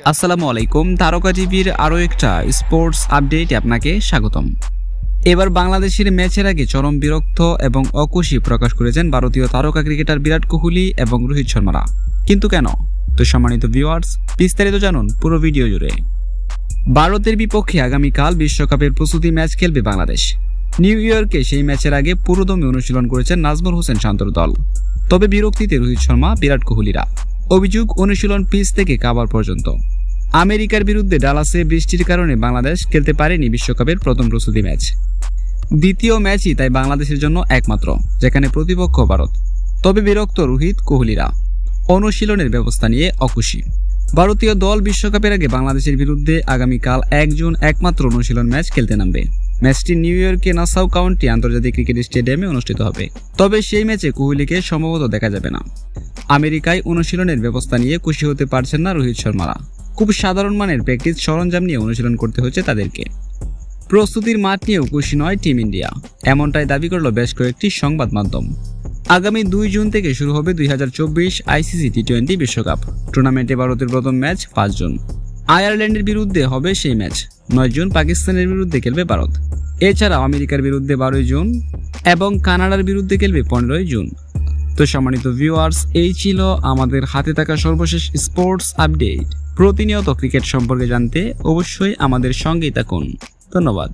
আসসালামু আলাইকুম, তারকা টিভির আরও একটা স্পোর্টস আপডেটে আপনাকে স্বাগতম। এবার বাংলাদেশের ম্যাচের আগে চরম বিরক্ত এবং অকুশি প্রকাশ করেছেন ভারতীয় তারকা ক্রিকেটার বিরাট কোহলি এবং রোহিত শর্মারা। কিন্তু কেন? তো সম্মানিত ভিউয়ার্স বিস্তারিত জানুন পুরো ভিডিও জুড়ে। ভারতের বিপক্ষে আগামীকাল বিশ্বকাপের প্রস্তুতি ম্যাচ খেলবে বাংলাদেশ। নিউ ইয়র্কে সেই ম্যাচের আগে পুরোদমে অনুশীলন করেছেন নাজমুল হোসেন শান্তর দল। তবে বিরক্তিতে রোহিত শর্মা, বিরাট কোহলিরা। অভিযোগ অনুশীলন পিচ থেকে কাবার পর্যন্ত। আমেরিকার বিরুদ্ধে ডালাসে বৃষ্টির কারণে বাংলাদেশ খেলতে পারেনি বিশ্বকাপের প্রথম প্রস্তুতি ম্যাচ। দ্বিতীয় ম্যাচই তাই বাংলাদেশের জন্য একমাত্র, যেখানে প্রতিপক্ষ ভারত। তবে বিরক্ত রোহিত কোহলিরা। অনুশীলনের ব্যবস্থা নিয়ে অখুশি। ভারতীয় দল বিশ্বকাপের আগে বাংলাদেশের বিরুদ্ধে আগামীকাল এক জুন একমাত্র অনুশীলন ম্যাচ খেলতে নামবে। ম্যাচটি নিউ ইয়র্কে নাসাউ কাউন্টি আন্তর্জাতিক ক্রিকেট স্টেডিয়ামে অনুষ্ঠিত হবে। তবে সেই ম্যাচে কোহলিকে সম্ভবত দেখা যাবে না। আমেরিকায় অনুশীলনের ব্যবস্থা নিয়ে খুশি হতে পারছেন না রোহিত শর্মারা। খুব সাধারণ মানের প্র্যাকটিস সরঞ্জাম নিয়ে অনুশীলন করতে হচ্ছে তাদেরকে। প্রস্তুতির মাঠ নিয়েও খুশি নয় টিম ইন্ডিয়া। এমনটাই দাবি করল বেশ কয়েকটি সংবাদ মাধ্যম। আগামী দুই জুন থেকে শুরু হবে দুই হাজার চব্বিশ আইসিসি টি টোয়েন্টি বিশ্বকাপ। টুর্নামেন্টে ভারতের প্রথম ম্যাচ পাঁচ জুন। আয়ারল্যান্ডের বিরুদ্ধে হবে সেই ম্যাচ। নয় জুন পাকিস্তানের বিরুদ্ধে খেলবে ভারত। এছাড়াও আমেরিকার বিরুদ্ধে বারোই জুন এবং কানাডার বিরুদ্ধে খেলবে পনেরোই জুন। তো সম্মানিত ভিউয়ার্স এই ছিল আমাদের হাতে থাকা সর্বশেষ স্পোর্টস আপডেট প্রতিনিয়ত ক্রিকেট সম্পর্কে জানতে অবশ্যই আমাদের সঙ্গেই থাকুন। ধন্যবাদ।